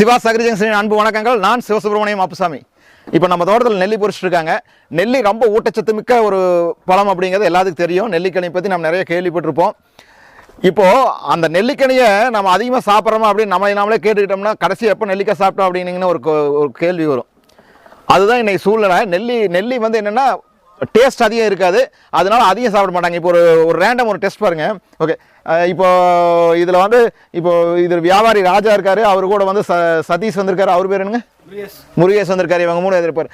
சிவா சகரி ஜங்ஷனின் அன்பு வணக்கங்கள். நான் சிவசுப்ரமணியம் அப்புசாமி. இப்போ நம்ம தோட்டத்தில் நெல்லி பொறிச்சிட்டு இருக்காங்க நெல்லி ரொம்ப ஊட்டச்சத்து மிக்க ஒரு பழம் அப்படிங்கிறது எல்லாத்துக்கும் தெரியும். நெல்லிக்கனி பற்றி நம்ம நிறைய கேள்விப்பட்டிருப்போம். இப்போது அந்த நெல்லிக்கனியை நம்ம அதிகமாக சாப்பிட்றோமா அப்படின்னு நம்மளை நாமளே கேட்டுக்கிட்டோம்னா கடைசி எப்போ நெல்லிக்காய் சாப்பிட்டோம் அப்படின்னிங்கன்னு ஒரு கோ- ஒரு கேள்வி வரும். அதுதான் இன்றைக்கி சூழ்நிலை. நெல்லி நெல்லி வந்து என்னென்னா டேஸ்ட் அதிகம் இருக்காது. அதனால அதிகம் சாப்பிட மாட்டாங்க. இப்போ ஒரு ஒரு ரேண்டம் ஒரு டெஸ்ட் பாருங்க. ஓகே இப்போ இதில் வந்து இப்போ இதில் வியாபாரி ராஜா இருக்காரு. அவர் கூட வந்து ச சதீஷ் வந்திருக்காரு. அவர் பேர் என்னங்க? முருகேஷ். வந்திருக்காரு. இவங்க மூணு பேர் இருப்பார்.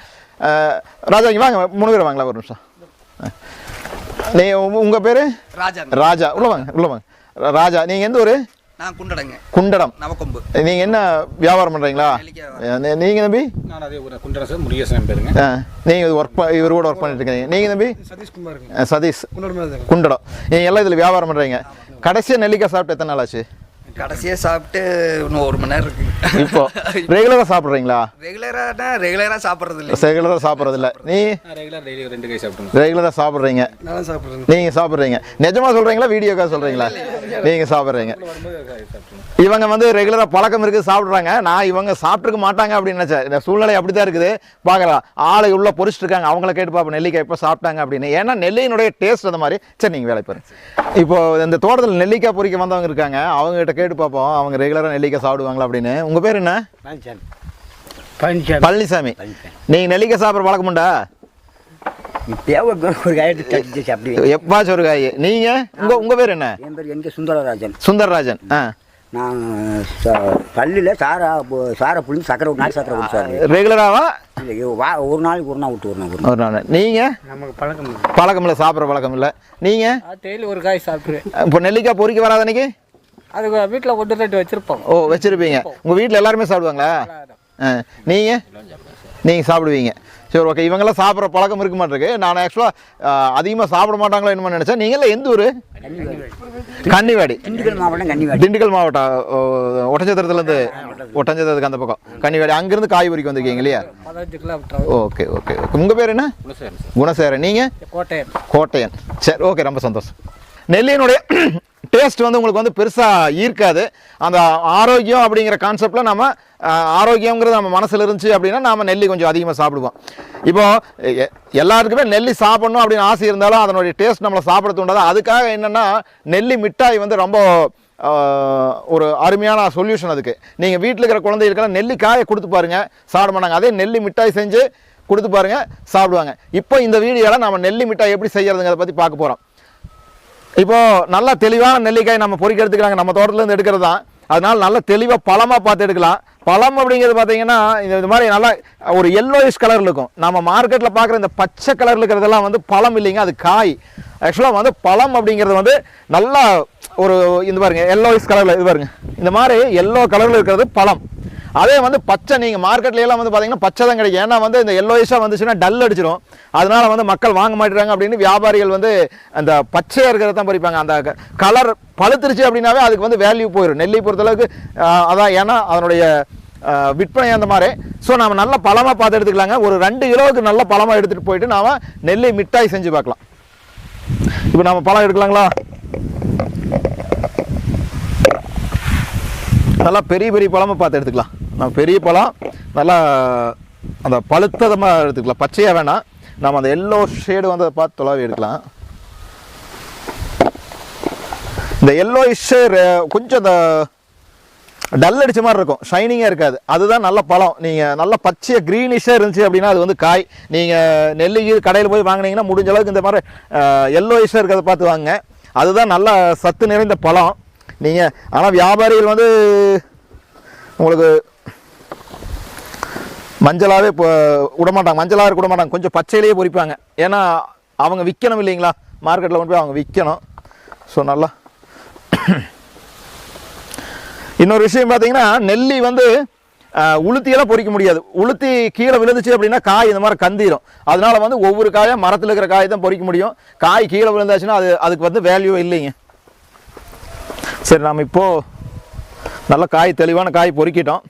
ராஜா இங்க வாங்க. மூணு பேர் வாங்களா ஒரு நிமிஷம். நீ உங்கள் பேர்? ராஜா. ராஜா. உள்ள வாங்க. உள்ள வாங்க. ராஜா நீங்கள் எந்த ஊர்? நான் குண்டடங்க. குண்டடம். நவக்கொம்பு. நீங்கள் என்ன வியாபாரம் பண்ணுறீங்களா நெல்லிக்காய் நீங்கள் தம்பி? நான் அதே ஒரு குண்டரசு முருகேசன் பேருங்க. ஆ நீங்கள் ஒர்க் இவர் கூட ஒர்க் பண்ணிட்டு இருக்கீங்க. நீங்கள் தம்பி? சதீஷ்குமாருங்க ஆ, சதீஷ். குண்டடம். நீங்கள் எல்லாம் இதில் வியாபாரம் பண்ணுறீங்க கடைசியாக நெல்லிக்காய் சாப்பிட்டு எத்தனை நாள் ஆச்சு? கடைசியா சாப்பிட்டு இன்னும் ஒரு மணி நேரம் இருக்கு. இப்போ ரெகுலராக சாப்பிட்றீங்களா? ரெகுலரானா ரெகுலரா சாப்பிட்றது இல்லை ரெகுலராக சாப்பிட்றதில்ல. நீ? நான் ரெகுலர் டெய்லி ரெண்டு கை சாப்பிட்டுங்க ரெகுலராக சாப்பிட்றீங்க. நான் சாப்பிட்றேன். நீங்கள் சாப்பிட்றீங்க. நிஜமாக சொல்கிறீங்களா வீடியோக்காக சொல்கிறீங்களா நீங்கள் சாப்பிட்றீங்க. இவங்க வந்து ரெகுலராக பழக்கம் இருக்குது சாப்பிட்றாங்க. நான் இவங்க சாப்பிட்ருக்க மாட்டாங்க அப்படின்னு நினச்சேன். இந்த சூழ்நிலை அப்படி தான் இருக்குது. பார்க்கலாம். ஆளை உள்ளே பொறிச்சிட்டு இருக்காங்க அவங்கள கேட்டு பார்ப்போம். நெல்லிக்காய் எப்போ சாப்பிட்டாங்க அப்படின்னு. ஏன்னா நெல்லியினுடைய டேஸ்ட் அந்த மாதிரி. சரி நீங்கள் வேலை பாருங்க இப்போ இந்த தோட்டத்தில் நெல்லிக்காய் பொறிக்க வந்தவங்க இருக்காங்க. அவங்க கிட்ட கேட்டு பார்ப்போம். அவங்க ரெகுலராக நெல்லிக்காய் சாப்பிடுவாங்களா அப்படின்னு. உங்கள் பேர் என்ன? பழனிசாமி. பழனிசாமி. நீங்கள் நெல்லிக்காய் சாப்பிட்ற பழக்கம் உண்டா? எப்பாச்சும் ஒரு காய் நீங்கள் உங்கள் உங்கள் பேர் என்ன? என் பேர் என் சுந்தரராஜன். சுந்தரராஜன். ஆ. நான் பள்ளியில் சாரா சாரை புளிஞ்சு சக்கரை நாட்டு சக்கரை குடிச்சாரு ரெகுலராவா இல்லை ஐயோ, வா ஒரு நாளைக்கு ஒரு நாள் விட்டு ஒரு நாள் ஒரு நாள். நீங்கள் நமக்கு பழக்கம் இல்லை. பழக்கம் இல்லை சாப்பிட்ற பழக்கம் இல்லை. நீங்கள் டெய்லி ஒரு காய் சாப்பிட்ருவேன் இப்போ நெல்லிக்காய் பொறிக்க வராத அன்னைக்கு அதுக்கு வீட்டில் ஒன்று ரெண்டு வச்சுருப்போம். ஓ வச்சிருப்பீங்க. உங்கள் வீட்டில் எல்லாருமே சாப்பிடுவாங்களா? ஆ நீங்கள் நீங்கள் சாப்பிடுவீங்க. சரி ஓகே இவங்கெல்லாம் சாப்பிட்ற பழக்கம் இருக்க மாட்டிருக்கு. நான் ஆக்சுவலாக அதிகமாக சாப்பிட மாட்டாங்களோ என்னமோ நினச்சேன். நீங்களாம் எந்த ஊர்? கன்னிவாடி. திண்டுக்கல் மாவட்டம் திண்டுக்கல் மாவட்டம். ஓ, ஒட்டஞ்சத்திரத்துலேருந்து ஒட்டஞ்சத்திரத்துக்கு அந்த பக்கம். கன்னிவாடி. அங்கேருந்து காய் பறிக்க வந்திருக்கீங்க இல்லையா? ஓகே ஓகே ஓகே உங்கள் பேர் என்ன? குணசேகரன் நீங்கள் கோட்டையன். கோட்டையன். சரி ஓகே ரொம்ப சந்தோஷம். நெல்லியினுடைய டேஸ்ட் வந்து உங்களுக்கு வந்து பெருசாக ஈர்க்காது. அந்த ஆரோக்கியம் அப்படிங்கிற கான்செப்டில் நம்ம ஆரோக்கியங்கிறது நம்ம மனசில் இருந்துச்சு அப்படின்னா நாம் நெல்லி கொஞ்சம் அதிகமாக சாப்பிடுவோம். இப்போ எ- எல்லாருக்குமே நெல்லி சாப்பிடணும் அப்படின்னு ஆசை இருந்தாலும் அதனுடைய டேஸ்ட் நம்மளை சாப்பிட தூண்டாது அதுக்காக என்னென்னா நெல்லி மிட்டாய் வந்து ரொம்ப ஒரு அருமையான சொல்யூஷன் அதுக்கு. நீங்கள் வீட்டில் இருக்கிற குழந்தைகளுக்கெல்லாம் நெல்லிக்காயை கொடுத்து பாருங்க சாப்பிட மாட்டாங்க. அதே நெல்லி மிட்டாய் செஞ்சு கொடுத்து பாருங்க சாப்பிடுவாங்க. இப்போ இந்த வீடியோவில் நம்ம நெல்லி மிட்டாய் எப்படி செய்கிறதுங்கிறத பற்றி பார்க்க போகிறோம் இப்போ நல்லா தெளிவான நெல்லிக்காய் நம்ம பொறிக்கிறதுக்கு நாங்கள் நம்ம தோட்டத்துலேருந்து எடுக்கிறது. தான் அதனால நல்ல தெளிவாக பழமாக பார்த்து எடுக்கலாம். பழம் அப்படிங்கிறது பார்த்தீங்கன்னா இந்த இது மாதிரி நல்லா ஒரு எல்லோயிஷ் கலரில் இருக்கும். நம்ம மார்க்கெட்டில் பார்க்குற இந்த பச்சை கலரில் இருக்கிறதெல்லாம் வந்து பழம் இல்லைங்க அது காய். ஆக்சுவலாக வந்து பழம் அப்படிங்கிறது வந்து நல்லா ஒரு இந்த பாருங்க எல்லோயிஷ் கலரில் இது பாருங்க. இந்த மாதிரி எல்லோ கலரில் இருக்கிறது பழம். அதே வந்து பச்சை நீங்கள் மார்க்கெட்லையெல்லாம் வந்து பார்த்தீங்கன்னா பச்சை தான் கிடைக்கும். ஏன்னா வந்து இந்த எல்லோயிஷாக வந்துச்சுன்னா டல் அடிச்சிடும் அதனால் வந்து மக்கள் வாங்க மாட்டேறாங்க அப்படின்னு வியாபாரிகள் வந்து அந்த பச்சையாக இருக்கிறத தான் பறிப்பாங்க. அந்த கலர் பழுத்துருச்சு அப்படின்னாவே அதுக்கு வந்து வேல்யூ போயிடும் நெல்லை பொறுத்தளவுக்கு அதான் ஏன்னா அதனுடைய விற்பனை அந்த மாதிரி. ஸோ நம்ம நல்ல பழமாக பார்த்து எடுத்துக்கலாங்க. ஒரு ரெண்டு கிலோவுக்கு நல்ல பழமாக எடுத்துகிட்டு போயிட்டு நாம நெல்லை மிட்டாய் செஞ்சு பார்க்கலாம். இப்போ நம்ம பழம் எடுக்கலாங்களா? நல்லா பெரிய பெரிய பழமாக பார்த்து எடுத்துக்கலாம். நம்ம பெரிய பழம் நல்லா அந்த பழுத்ததமாக எடுத்துக்கலாம். பச்சையாக வேணாம். நம்ம அந்த எல்லோ ஷேடு வந்து அதை பார்த்து தொலைவி எடுக்கலாம். இந்த எல்லோ கொஞ்சம் இந்த டல் அடிச்ச மாதிரி இருக்கும். ஷைனிங்காக இருக்காது. அதுதான் நல்ல பழம். நீங்கள் நல்ல பச்சையாக க்ரீனிஷாக இருந்துச்சு அப்படின்னா அது வந்து காய். நீங்கள் நெல்லிக்கு கடையில் போய் வாங்கினீங்கன்னா முடிஞ்ச அளவுக்கு இந்த மாதிரி எல்லோயிஷாக இருக்கிறத பார்த்து வாங்க அதுதான் நல்ல சத்து நிறைந்த பழம். நீங்கள் ஆனால் வியாபாரிகள் வந்து உங்களுக்கு மஞ்சளாகவே இப்போ விடமாட்டாங்க. மஞ்சளாக இருக்க விட மாட்டாங்க கொஞ்சம் பச்சையிலேயே பொரிப்பாங்க ஏன்னா அவங்க விற்கணும் இல்லைங்களா? மார்க்கெட்டில் கொண்டு போய் அவங்க விற்கணும் ஸோ நல்லா. இன்னொரு விஷயம் பார்த்தீங்கன்னா நெல்லி வந்து உளுத்தியெல்லாம் பொறிக்க முடியாது. உளுத்தி கீழே விழுந்துச்சு அப்படின்னா காய் இந்த மாதிரி கந்திரும். அதனால் வந்து ஒவ்வொரு காயாக மரத்தில் இருக்கிற காய் தான் பொறிக்க முடியும். காய் கீழே விழுந்தாச்சுன்னா அது அதுக்கு வந்து வேல்யூ இல்லைங்க. சரி நாம் இப்போது நல்ல காய் தெளிவான காய் பொறுக்கிட்டோம்.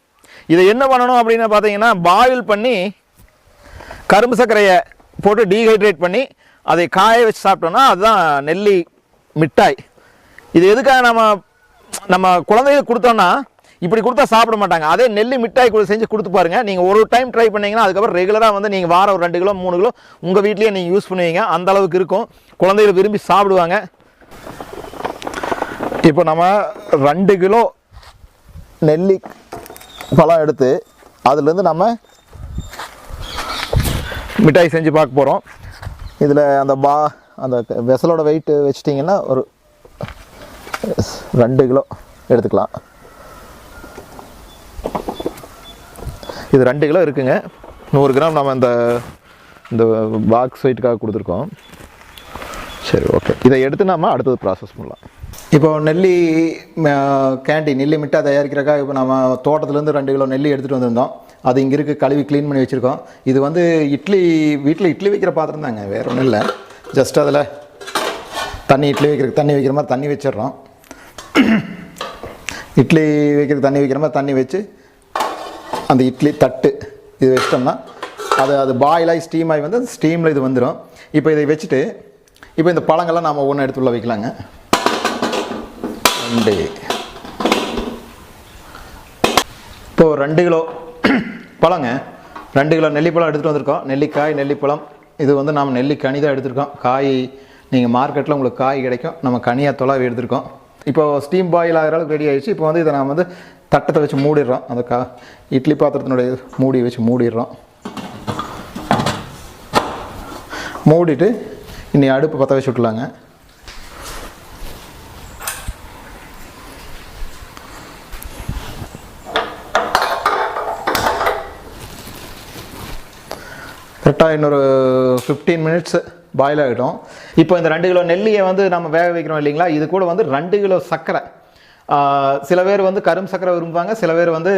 இதை என்ன பண்ணணும் அப்படின்னு பார்த்தீங்கன்னா பாயில் பண்ணி கரும்பு சர்க்கரையை போட்டு டீஹைட்ரேட் பண்ணி அதை காய வச்சு சாப்பிட்டோம்னா அதுதான் நெல்லி மிட்டாய். இது எதுக்காக நம்ம நம்ம குழந்தைகளுக்கு கொடுத்தோன்னா இப்படி கொடுத்தா சாப்பிட மாட்டாங்க. அதே நெல்லி மிட்டாய் கூட செஞ்சு கொடுத்து பாருங்கள் நீங்கள் ஒரு டைம் ட்ரை பண்ணிங்கன்னா அதுக்கப்புறம் ரெகுலராக வந்து நீங்கள் வாரம் ஒரு ரெண்டு கிலோ மூணு கிலோ உங்கள் வீட்லேயே நீங்கள் யூஸ் பண்ணுவீங்க. அந்த அளவுக்கு இருக்கும். குழந்தைகள் விரும்பி சாப்பிடுவாங்க. இப்போ நம்ம ரெண்டு கிலோ நெல்லி பழம் எடுத்து அதுலேருந்து நம்ம மிட்டாய் செஞ்சு பார்க்க போகிறோம் இதில் அந்த பா அந்த வெசலோட வெயிட்டு வச்சிட்டிங்கன்னா ஒரு ரெண்டு கிலோ எடுத்துக்கலாம். இது ரெண்டு கிலோ இருக்குங்க. நூறு கிராம் நம்ம இந்த இந்த பாக்ஸ் வெயிட்டுக்காக கொடுத்துருக்கோம். சரி ஓகே இதை எடுத்து நம்ம அடுத்தது ப்ராசஸ் பண்ணலாம். இப்போ நெல்லி கேண்டி நெல்லி மிட்டாய் தயாரிக்கிறக்கா இப்போ நம்ம தோட்டத்துலேருந்து ரெண்டு கிலோ நெல்லி எடுத்துகிட்டு வந்திருந்தோம். அது இங்கே இருக்குது கழுவி க்ளீன் பண்ணி வச்சுருக்கோம். இது வந்து இட்லி வீட்டில் இட்லி வைக்கிற பாத்திரம் தாங்க வேறு ஒன்றும் இல்லை. ஜஸ்ட் அதில் தண்ணி இட்லி வைக்கிறதுக்கு தண்ணி வைக்கிற மாதிரி தண்ணி வச்சிடுறோம். இட்லி வைக்கிற தண்ணி வைக்கிற மாதிரி தண்ணி வச்சு அந்த இட்லி தட்டு இது வச்சிட்டோம்னா அது அது பாயிலாகி ஸ்டீம் ஆகி வந்து ஸ்டீமில் இது வந்துடும் இப்போ இதை வச்சுட்டு இப்போ இந்த பழங்கள்லாம் நாம் ஒன்று எடுத்துள்ள வைக்கலாங்க. ரெண்டு இப்போது ரெண்டு கிலோ பழங்க. ரெண்டு கிலோ நெல்லிப்பழம் எடுத்துகிட்டு வந்திருக்கோம். நெல்லிக்காய் நெல்லிப்பழம். இது வந்து நாம் நெல்லிக்கனி தான் எடுத்திருக்கோம். காய் நீங்கள் மார்க்கெட்டில் உங்களுக்கு காய் கிடைக்கும். நம்ம கனியாக தொலாவி எடுத்திருக்கோம். இப்போ ஸ்டீம் பாயில் ஆகிற அளவுக்கு ரெடி ஆகிடுச்சு இப்போ வந்து இதை நாம் வந்து தட்டத்தை வச்சு மூடிடுறோம். அந்த கா இட்லி பாத்திரத்தினுடைய மூடி வச்சு மூடிடுறோம். மூடிட்டு இனி அடுப்பு பற்ற வச்சு விட்லாங்க கரெக்டாக இன்னொரு ஃபிஃப்டீன் மினிட்ஸ் பாயில் ஆகிட்டோம் இப்போ இந்த ரெண்டு கிலோ நெல்லியை வந்து நம்ம வேக வைக்கிறோம் இல்லைங்களா? இது கூட வந்து ரெண்டு கிலோ சர்க்கரை. சில பேர் வந்து கரும் சக்கரை விரும்புவாங்க சில பேர் வந்து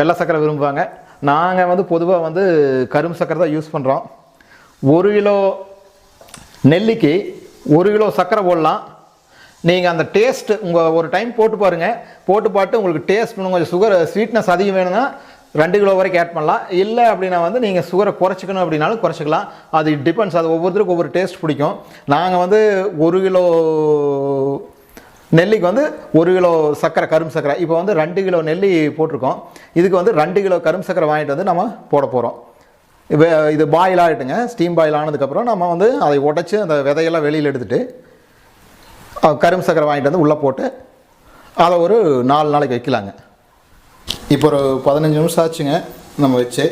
வெள்ளை சக்கரை விரும்புவாங்க. நாங்கள் வந்து பொதுவாக வந்து கரும் சக்கரை தான் யூஸ் பண்ணுறோம் ஒரு கிலோ நெல்லிக்கு ஒரு கிலோ சர்க்கரை போடலாம். நீங்கள் அந்த டேஸ்ட்டு உங்கள் ஒரு டைம் போட்டு பாருங்கள் போட்டு பார்த்து உங்களுக்கு டேஸ்ட் கொஞ்சம் சுகர் ஸ்வீட்னஸ் அதிகம் வேணும்னா ரெண்டு கிலோ வரைக்கும் ஆட் பண்ணலாம். இல்லை அப்படின்னா வந்து நீங்கள் சுகரை குறைச்சிக்கணும் அப்படின்னாலும் குறைச்சிக்கலாம். அது டிபெண்ட்ஸ் அது ஒவ்வொருத்தருக்கும் ஒவ்வொரு டேஸ்ட் பிடிக்கும். நாங்கள் வந்து ஒரு கிலோ நெல்லிக்கு வந்து ஒரு கிலோ சர்க்கரை கரும் சர்க்கரை. இப்போ வந்து ரெண்டு கிலோ நெல்லி போட்டிருக்கோம். இதுக்கு வந்து ரெண்டு கிலோ கரும் சர்க்கரை வாங்கிட்டு வந்து நம்ம போட போகிறோம் இப்போ இது பாயில் ஆகிட்டுங்க ஸ்டீம் பாயில் ஆனதுக்கப்புறம் நம்ம வந்து அதை உடச்சி அந்த விதையெல்லாம் வெளியில் எடுத்துகிட்டு கரும்பு கரும் சர்க்கரை வாங்கிட்டு வந்து உள்ளே போட்டு அதை ஒரு நாலு நாளைக்கு வைக்கலாங்க. இப்போ ஒரு பதினஞ்சு நிமிஷம் ஆச்சுங்க. நம்ம வச்சு.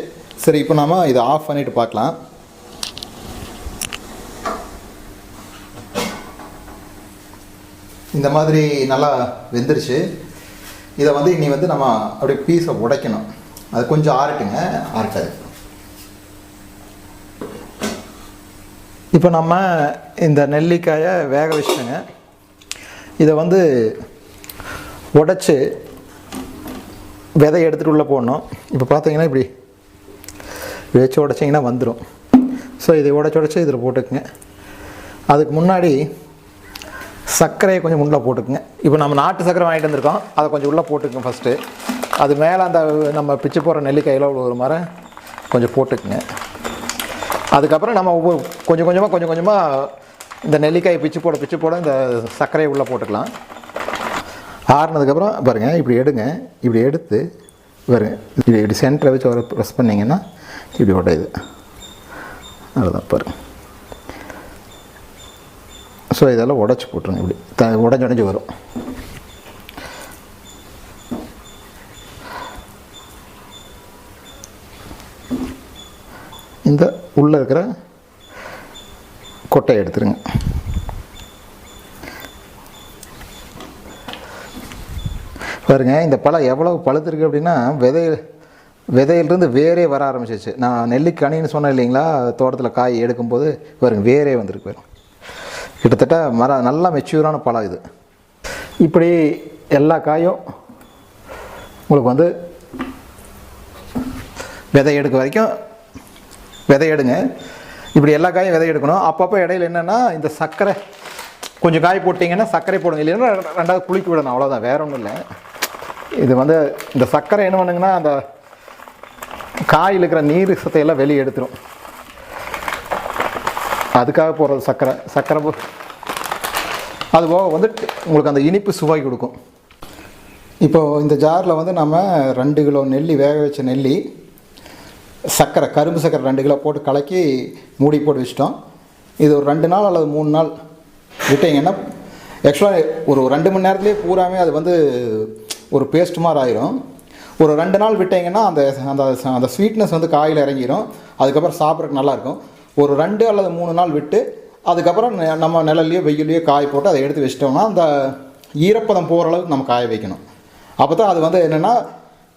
சரி இப்போ நாம் இதை ஆஃப் பண்ணிட்டு பார்க்கலாம். இந்த மாதிரி நல்லா வெந்துருச்சு. இதை வந்து இனி வந்து நம்ம அப்படியே பீஸை உடைக்கணும். அது கொஞ்சம் ஆறட்டுங்க. ஆறட்டாது. இப்போ நம்ம இந்த நெல்லிக்காயை வேக வச்சுட்டோங்க. இதை வந்து உடச்சி விதை எடுத்துகிட்டு உள்ளே போடணும். இப்போ பார்த்தீங்கன்னா இப்படி வச்சு உடைச்சிங்கன்னா வந்துடும் ஸோ இதை உடச்சி உடச்சி இதில் போட்டுக்குங்க. அதுக்கு முன்னாடி சர்க்கரையை கொஞ்சம் உள்ளே போட்டுக்குங்க. இப்போ நம்ம நாட்டு சர்க்கரை வாங்கிட்டு வந்திருக்கோம். அதை கொஞ்சம் உள்ளே போட்டுக்குங்க ஃபஸ்ட்டு அது மேலே அந்த நம்ம பிச்சு போடுற நெல்லிக்காயில் ஒரு மரம் கொஞ்சம் போட்டுக்குங்க. அதுக்கப்புறம் நம்ம ஒவ்வொரு கொஞ்சம் கொஞ்சமாக கொஞ்சம் கொஞ்சமாக இந்த நெல்லிக்காயை பிச்சு போட பிச்சு போட இந்த சர்க்கரையை உள்ளே போட்டுக்கலாம். ஆறுனதுக்கப்புறம் பாருங்கள் இப்படி எடுங்க இப்படி எடுத்து பாருங்க இப்படி இப்படி சென்டரை வச்சு ஒரு ப்ரெஸ் பண்ணிங்கன்னா இப்படி உடையுது. அவ்வளோதான் பாருங்க. ஸோ இதெல்லாம் உடச்சி போட்டுருங்க இப்படி. த உடஞ்சி உடஞ்சி வரும். இந்த உள்ளே இருக்கிற கொட்டையை எடுத்துருங்க. பாருங்க இந்த பழம் எவ்வளவு பழுத்திருக்கு அப்படின்னா விதை விதையிலிருந்து வேரே வர ஆரம்பிச்சிச்சு நான் நெல்லிக்கனின்னு சொன்னேன் இல்லைங்களா தோட்டத்தில் காய் எடுக்கும்போது பாருங்க வேரே வந்திருக்கு பாருங்க. கிட்டத்தட்ட மர நல்லா மெச்சூரான பழம் இது. இப்படி எல்லா காயும் உங்களுக்கு வந்து விதை எடுக்க வரைக்கும் விதை எடுங்க. இப்படி எல்லா காயும் விதை எடுக்கணும். அப்பப்போ இடையில என்னென்னா இந்த சர்க்கரை கொஞ்சம் காய் போட்டிங்கன்னா சர்க்கரை போடுங்க. இல்லைன்னா ரெண்டாவது குளிக்க விடணும் அவ்வளோதான் வேற ஒன்றும் இல்லை. இது வந்து இந்த சர்க்கரை என்ன பண்ணுங்கன்னா அந்த காயில் இருக்கிற நீர் சத்தையெல்லாம் வெளியே எடுத்துரும். அதுக்காக போகிறது சர்க்கரை. சர்க்கரை போ அது போக வந்து உங்களுக்கு அந்த இனிப்பு சுவை கொடுக்கும். இப்போது இந்த ஜாரில் வந்து நம்ம ரெண்டு கிலோ நெல்லி வேக வச்ச நெல்லி சர்க்கரை கரும்பு சர்க்கரை ரெண்டு கிலோ போட்டு கலக்கி மூடி போட்டு வச்சிட்டோம். இது ஒரு ரெண்டு நாள் அல்லது மூணு நாள் விட்டீங்கன்னா ஆக்சுவலாக ஒரு ரெண்டு மணி நேரத்துலேயே பூராமே அது வந்து ஒரு பேஸ்ட் மாதிரி ஆயிரும். ஒரு ரெண்டு நாள் விட்டீங்கன்னா அந்த அந்த அந்த ஸ்வீட்னஸ் வந்து காயில் இறங்கிடும் அதுக்கப்புறம் சாப்பிட்றதுக்கு நல்லாயிருக்கும் ஒரு ரெண்டு அல்லது மூணு நாள் விட்டு அதுக்கப்புறம் நெ- நம்ம நிழல்லையோ வெயிலையோ காய போட்டு அதை எடுத்து வச்சிட்டோம்னா அந்த ஈரப்பதம் போகிற அளவுக்கு நம்ம காய வைக்கணும். அப்போ தான் அது வந்து என்னென்னா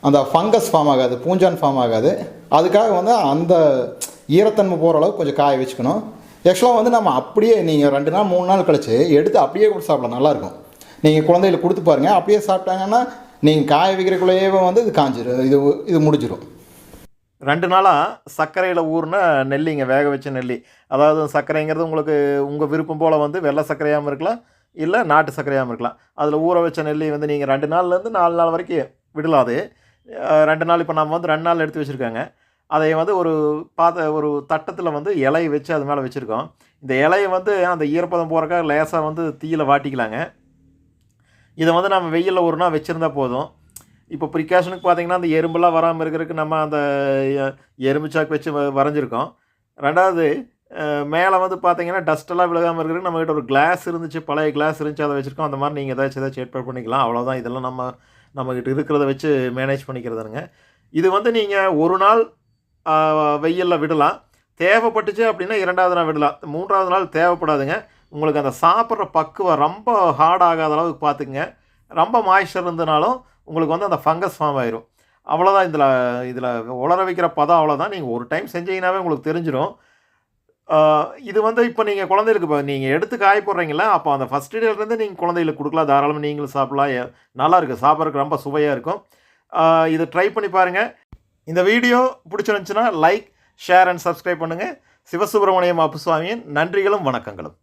அந்த ஃபங்கஸ் ஃபார்ம் ஆகாது பூஞ்சான் ஃபார்ம் ஆகாது. அதுக்காக வந்து அந்த ஈரத்தன்மை போகிற அளவுக்கு கொஞ்சம் காய வச்சுக்கணும். ஆக்சுவலாக வந்து நம்ம அப்படியே நீங்கள் ரெண்டு நாள் மூணு நாள் கழிச்சு எடுத்து அப்படியே கூட சாப்பிடலாம். நல்லாயிருக்கும் நீங்கள் குழந்தைகளுக்கு கொடுத்து பாருங்கள் அப்படியே சாப்பிட்டாங்கன்னா நீங்கள் காய வைக்கிறக்குள்ளேயே வந்து இது காஞ்சிடும் இது இது முடிஞ்சிடும் ரெண்டு நாளாக சர்க்கரையில் ஊறின நெல்லிங்க வேக வச்ச நெல்லி. அதாவது சர்க்கரைங்கிறது உங்களுக்கு உங்கள் விருப்பம் போல் வந்து வெள்ளை சர்க்கரையாகவும் இருக்கலாம் இல்லை நாட்டு சர்க்கரையாகவும் இருக்கலாம். அதில் ஊற வச்ச நெல்லி வந்து நீங்கள் ரெண்டு நாள்லேருந்து நாலு நாள் வரைக்கும் விடலாம் அது. ரெண்டு நாள் இப்போ நம்ம வந்து ரெண்டு நாள் எடுத்து வச்சுருக்காங்க. அதை வந்து ஒரு பாத்த ஒரு தட்டத்தில் வந்து இலையை வச்சு அது மேலே வச்சுருக்கோம். இந்த இலையை வந்து அந்த ஈரப்பதம் போகிறக்காக லேசாக வந்து தீயில் வாட்டிக்கலாங்க. இதை வந்து நம்ம வெயிலில் ஒரு நாள் வச்சுருந்தா போதும். இப்போ ப்ரிகாஷனுக்கு பார்த்தீங்கன்னா அந்த எறும்பெல்லாம் வராமல் இருக்கிறதுக்கு நம்ம அந்த எறும்பு சாக்கு வச்சு வ- வரைஞ்சிருக்கோம். ரெண்டாவது மேலே வந்து பார்த்தீங்கன்னா டஸ்ட்டெல்லாம் விழுகாமல் இருக்கிறதுக்கு நம்மகிட்ட ஒரு கிளாஸ் இருந்துச்சு பழைய கிளாஸ் இருந்துச்சு அதை வச்சுருக்கோம். அந்த மாதிரி நீங்கள் ஏதாச்சும் ஏதாச்சும் ஏற்பாடு பண்ணிக்கலாம். அவ்வளோதான் இதெல்லாம் நம்ம நம்மக்கிட்ட இருக்கிறத வச்சு மேனேஜ் பண்ணிக்கிறதுங்க. இது வந்து நீங்கள் ஒரு நாள் வெயிலில் விடலாம். தேவைப்பட்டுச்சு அப்படின்னா இரண்டாவது நாள் விடலாம். மூன்றாவது நாள் தேவைப்படாதுங்க. உங்களுக்கு அந்த சாப்பிட்ற பக்குவம் ரொம்ப ஹார்ட் ஆகாத அளவுக்கு பார்த்துக்குங்க. ரொம்ப மாய்ஸ்டர் இருந்தனாலும் உங்களுக்கு வந்து அந்த ஃபங்கஸ் ஃபார்ம் ஆயிரும். அவ்வளோதான் இதில் இதில் உலர வைக்கிற பதம் அவ்வளோதான் நீங்கள் ஒரு டைம் செஞ்சீங்கன்னாவே உங்களுக்கு தெரிஞ்சிடும் இது வந்து இப்போ நீங்கள் குழந்தைகளுக்கு இப்போ நீங்கள் எடுத்து காய போடுறீங்களா அப்போ அந்த ஃபஸ்ட் டேலேருந்து நீங்கள் குழந்தைகளுக்கு கொடுக்கலாம். தாராளமாக நீங்களும் சாப்பிடலாம். நல்லாயிருக்கும் சாப்பிட்றதுக்கு ரொம்ப சுவையாக இருக்கும். இதை ட்ரை பண்ணி பாருங்கள் இந்த வீடியோ பிடிச்சிருந்துச்சுன்னா லைக் ஷேர் அண்ட் சப்ஸ்கிரைப் பண்ணுங்கள் சிவசுப்பிரமணியம் அப்புசுவாமியின் நன்றிகளும் வணக்கங்களும்.